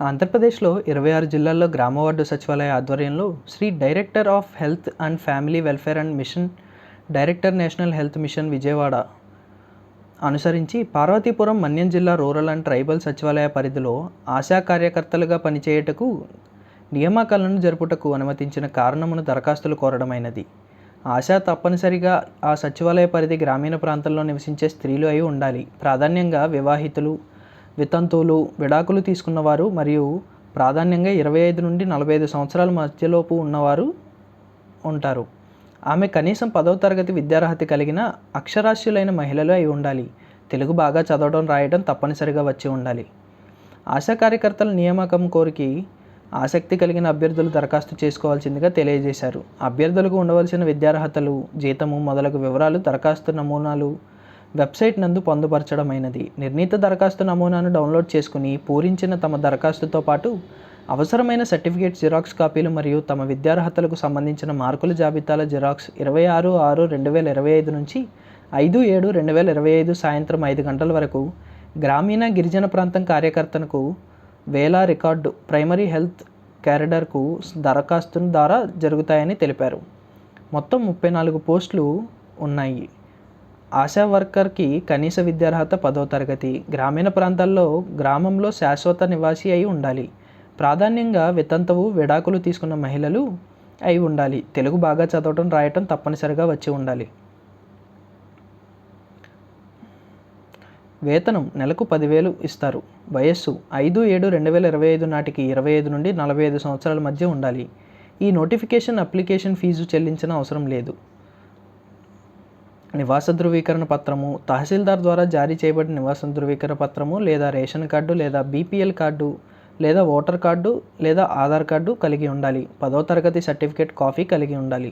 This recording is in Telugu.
ఆంధ్రప్రదేశ్లో ఇరవై ఆరు జిల్లాల్లో గ్రామ వార్డు సచివాలయ ఆధ్వర్యంలో Shri director of health and family welfare and mission director national health mission Vijayawada. అనుసరించి పార్వతీపురం మన్యం జిల్లా రూరల్ అండ్ ట్రైబల్ సచివాలయ పరిధిలో ఆశా కార్యకర్తలుగా పనిచేయుటకు నియామకాలను జరుపుటకు అనుమతించిన కారణమును దరఖాస్తులు కోరడమైనది ఆశా తప్పనిసరిగా ఆ సచివాలయ పరిధి గ్రామీణ ప్రాంతంలో నివసించే స్త్రీలు అయి ఉండాలి. ప్రాధాన్యంగా వివాహితులు వితంతువులు విడాకులు తీసుకున్నవారు మరియు ప్రాధాన్యంగా ఇరవై ఐదు నుండి నలభై ఐదు సంవత్సరాల మధ్యలోపు ఉన్నవారు ఉంటారు. ఆమె కనీసం పదవ తరగతి విద్యార్హత కలిగిన అక్షరాస్యులైన మహిళలు అయి ఉండాలి. తెలుగు బాగా చదవడం రాయడం తప్పనిసరిగా వచ్చి ఉండాలి. ఆశా కార్యకర్తల నియామకం కోరికి ఆసక్తి కలిగిన అభ్యర్థులు దరఖాస్తు చేసుకోవాల్సిందిగా తెలియజేశారు. అభ్యర్థులకు ఉండవలసిన విద్యార్హతలు జీతము మొదలగు వివరాలు దరఖాస్తు నమూనాలు వెబ్సైట్ నందు పొందుపరచడమైనది. నిర్ణీత దరఖాస్తు నమూనాను డౌన్లోడ్ చేసుకుని పూరించిన తమ దరఖాస్తుతో పాటు అవసరమైన సర్టిఫికేట్ జిరాక్స్ కాపీలు మరియు తమ విద్యార్హతలకు సంబంధించిన మార్కుల జాబితాల జిరాక్స్ ఇరవై ఆరు ఆరు రెండు వేల ఇరవై ఐదు నుంచి ఐదు ఏడు రెండు వేల ఇరవై ఐదు సాయంత్రం ఐదు గంటల వరకు గ్రామీణ గిరిజన ప్రాంతం కార్యకర్తలకు వేలా రికార్డు ప్రైమరీ హెల్త్ క్యారిడర్కు దరఖాస్తు ద్వారా జరుగుతాయని తెలిపారు. మొత్తం ముప్పై నాలుగు పోస్టులు ఉన్నాయి. ఆశా వర్కర్కి కనీస విద్యార్హత పదో తరగతి. గ్రామీణ ప్రాంతాల్లో గ్రామంలో శాశ్వత నివాసి అయి ఉండాలి. ప్రాధాన్యంగా వితంతవు విడాకులు తీసుకున్న మహిళలు అయి ఉండాలి. తెలుగు బాగా చదవటం రాయటం తప్పనిసరిగా వచ్చి ఉండాలి. వేతనం నెలకు పదివేలు ఇస్తారు. వయస్సు ఐదు ఏడు రెండు వేల ఇరవై ఐదు నాటికి ఇరవై ఐదు నుండి నలభై ఐదు సంవత్సరాల మధ్య ఉండాలి. ఈ నోటిఫికేషన్ అప్లికేషన్ ఫీజు చెల్లించిన అవసరం లేదు. నివాస ధృవీకరణ పత్రము తహసీల్దార్ ద్వారా జారీ చేయబడిన నివాస ధృవీకరణ పత్రము లేదా రేషన్ కార్డు లేదా బీపీఎల్ కార్డు లేదా ఓటర్ కార్డు లేదా ఆధార్ కార్డు కలిగి ఉండాలి. పదో తరగతి సర్టిఫికేట్ కాపీ కలిగి ఉండాలి.